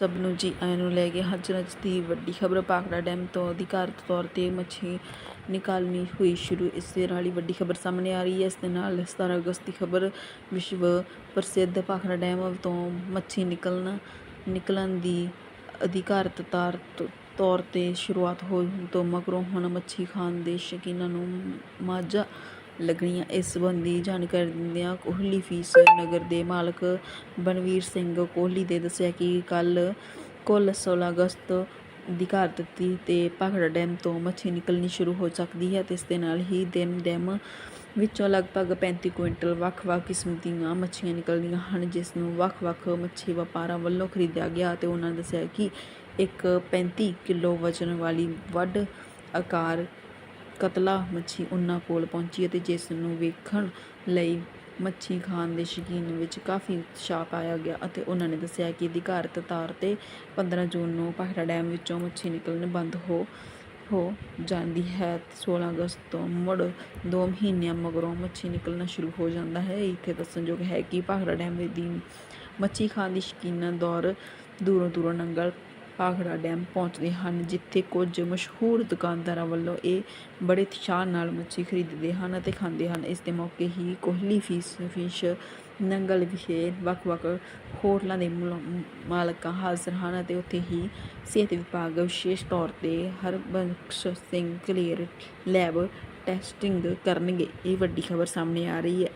ਸਭ ਨੂੰ ਜੀ ਆਇਆਂ ਨੂੰ ਲੈ ਕੇ ਹਾਜ਼ਰ ਅੱਜ ਦੀ ਵੱਡੀ ਖਬਰ। ਪਾਖੜਾ ਡੈਮ ਤੋਂ ਅਧਿਕਾਰਤ ਤੌਰ ਤੇ ਮੱਛੀ ਨਿਕਾਲਣੀ ਹੋਈ ਸ਼ੁਰੂ। ਇਸ ਦੇ ਨਾਲ ਹੀ ਵੱਡੀ ਖਬਰ ਸਾਹਮਣੇ ਆ ਰਹੀ ਹੈ। ਇਸ ਦੇ ਨਾਲ 17 ਅਗਸਤ ਦੀ ਖਬਰ ਵਿਸ਼ਵ ਪ੍ਰਸਿੱਧ ਪਾਖੜਾ ਡੈਮ ਤੋਂ ਮੱਛੀ ਨਿਕਲਣ ਨਿਕਲਣ ਦੀ ਅਧਿਕਾਰਤ ਤਾਰ ਤੌਰ ਤੇ ਸ਼ੁਰੂਆਤ ਹੋਣ ਤੋਂ ਮਗਰੋਂ ਹੁਣ ਮੱਛੀ ਖਾਣ ਦੇ ਸ਼ੌਕੀਨਾਂ ਨੂੰ ਮਾਝਾ ਲੱਗਣੀਆਂ। ਇਸ ਸੰਬੰਧੀ ਜਾਣਕਾਰੀ ਦਿੰਦਿਆਂ ਕੋਹਲੀ ਫੀਸ ਨਗਰ ਦੇ ਮਾਲਕ ਬਨਵੀਰ ਸਿੰਘ ਕੋਹਲੀ ਦੇ ਦੱਸਿਆ ਕਿ ਕੱਲ ਕੁੱਲ 16 ਅਗਸਤ ਦੀ ਘਰ ਦਿੱਤੀ ਤੇ ਭਾਖੜਾ ਡੈਮ ਤੋਂ ਮੱਛੀ ਨਿਕਲਣੀ ਸ਼ੁਰੂ ਹੋ ਸਕਦੀ ਹੈ ਤੇ ਇਸ ਦੇ ਨਾਲ ਹੀ ਦਿਨ ਡੈਮ ਵਿੱਚੋਂ ਲਗਭਗ 35 ਕੁਇੰਟਲ ਵੱਖ-ਵੱਖ ਕਿਸਮ ਦੀਆਂ ਮੱਛੀਆਂ ਨਿਕਲਦੀਆਂ ਹਨ, ਜਿਸ ਨੂੰ ਵੱਖ-ਵੱਖ ਮੱਛੀ ਵਪਾਰਾਂ ਵੱਲੋਂ ਖਰੀਦਿਆ ਗਿਆ ਤੇ ਉਹਨਾਂ ਨੇ ਦੱਸਿਆ ਕਿ ਇੱਕ 35 ਕਿਲੋ ਵਜ਼ਨ ਵਾਲੀ ਵੱਡ ਆਕਾਰ ਕਤਲਾ ਮੱਛੀ ਉਹਨਾਂ ਕੋਲ ਪਹੁੰਚੀ ਅਤੇ ਜਿਸ ਨੂੰ ਵੇਖਣ ਲਈ ਮੱਛੀ ਖਾਣ ਦੇ ਸ਼ੌਕੀਨ ਵਿੱਚ ਕਾਫੀ ਉਤਸ਼ਾਹ ਪਾਇਆ ਗਿਆ ਅਤੇ ਉਹਨਾਂ ਨੇ ਦੱਸਿਆ ਕਿ ਅਧਿਕਾਰਤ ਤੌਰ ਤੇ 15 ਜੂਨ ਨੂੰ ਪਾਖੜਾ ਡੈਮ ਵਿੱਚੋਂ ਮੱਛੀ ਨਿਕਲਣ ਬੰਦ ਹੋ ਹੋ ਜਾਂਦੀ ਹੈ। ਤੇ 16 ਅਗਸਤ ਤੋਂ ਮੁੜ 2 ਮਹੀਨਿਆਂ ਮਗਰੋਂ ਮੱਛੀ ਨਿਕਲਣਾ ਸ਼ੁਰੂ ਹੋ ਜਾਂਦਾ ਹੈ। ਇੱਥੇ ਦੱਸਣਯੋਗ ਹੈ ਕਿ ਪਾਖੜਾ ਡੈਮ ਦੀ ਮੱਛੀ ਖਾਣ ਦੀ ਸ਼ੌਕੀਨਾਂ ਦੌਰ ਦੂਰੋਂ ਦੂਰੋਂ ਨੰਗਲ ਭਾਖੜਾ ਡੈਮ ਪਹੁੰਚਦੇ ਹਨ, ਜਿੱਥੇ ਕੁਝ ਮਸ਼ਹੂਰ ਦੁਕਾਨਦਾਰਾਂ ਵੱਲੋਂ ਇਹ ਬੜੇ ਉਤਸ਼ਾਹ ਨਾਲ ਮੱਛੀ ਖਰੀਦਦੇ ਹਨ ਅਤੇ ਖਾਂਦੇ ਹਨ। ਇਸ ਦੇ ਮੌਕੇ ਹੀ ਕੋਹਲੀ ਫਿਸ਼ ਫਿਸ਼, ਨੰਗਲ ਵਿਖੇ ਵੱਖ-ਵੱਖ ਹੋਟਲਾਂ ਦੇ ਮੁਲਾ- ਮਾਲਕਾਂ ਹਾਜ਼ਰ ਹਨ ਅਤੇ ਉੱਥੇ ਹੀ ਸਿਹਤ ਵਿਭਾਗ ਵਿਸ਼ੇਸ਼ ਤੌਰ ਤੇ Harbans Singh clear lab testing ਕਰਨਗੇ। ਇਹ ਵੱਡੀ ਖਬਰ ਸਾਹਮਣੇ ਆ ਰਹੀ ਹੈ।